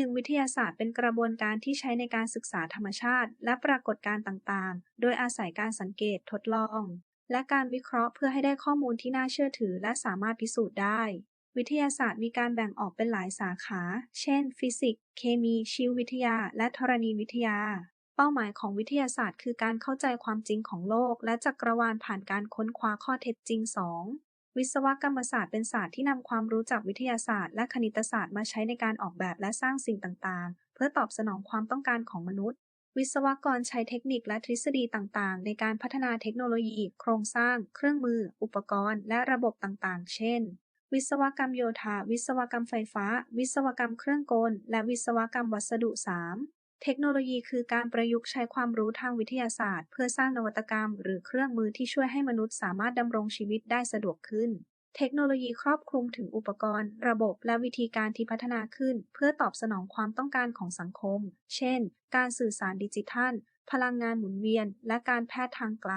หนึ่งวิทยาศาสตร์เป็นกระบวนการที่ใช้ในการศึกษาธรรมชาติ และปรากฏการณ์ต่างๆ โดยอาศัยการสังเกตทดลอง และการวิเคราะห์เพื่อให้ได้ข้อมูลที่น่าเชื่อถือ และสามารถพิสูจน์ได้ วิทยาศาสตร์มีการแบ่งออกเป็นหลายสาขา เช่น ฟิสิกส์ เคมี ชีววิทยา และธรณีวิทยา เป้าหมายของวิทยาศาสตร์ คือการเข้าใจความจริงของโลก และจักรวาลผ่านการค้นคว้าข้อเท็จจริง 2. วิศวกรรมศาสตร์เป็นศาสตร์ที่นำความรู้จากวิทยาศาสตร์ และคณิตศาสตร์มาใช้ในการออกแบบและสร้างสิ่งต่างๆ เพื่อตอบสนองความต้องการของมนุษย์ วิศวกรใช้เทคนิคและทฤษฎีต่างๆ ในการพัฒนาเทคโนโลยีโครงสร้าง เครื่องมือ อุปกรณ์ และระบบต่างๆ เช่น วิศวกรรมโยธา วิศวกรรมไฟฟ้า วิศวกรรมเครื่องกล และวิศวกรรมวัสดุ 3. เทคโนโลยีคือการประยุกต์ใช้ความรู้ทางวิทยาศาสตร์ เพื่อสร้างนวัตกรรม หรือเครื่องมือที่ช่วยให้มนุษย์สามารถดำรงชีวิตได้สะดวกขึ้น เทคโนโลยีครอบคลุมถึงอุปกรณ์ ระบบและวิธีการที่พัฒนาขึ้น เพื่อตอบสนองความต้องการของสังคม เช่น การสื่อสารดิจิทัล พลังงานหมุนเวียน และการแพทย์ทางไกล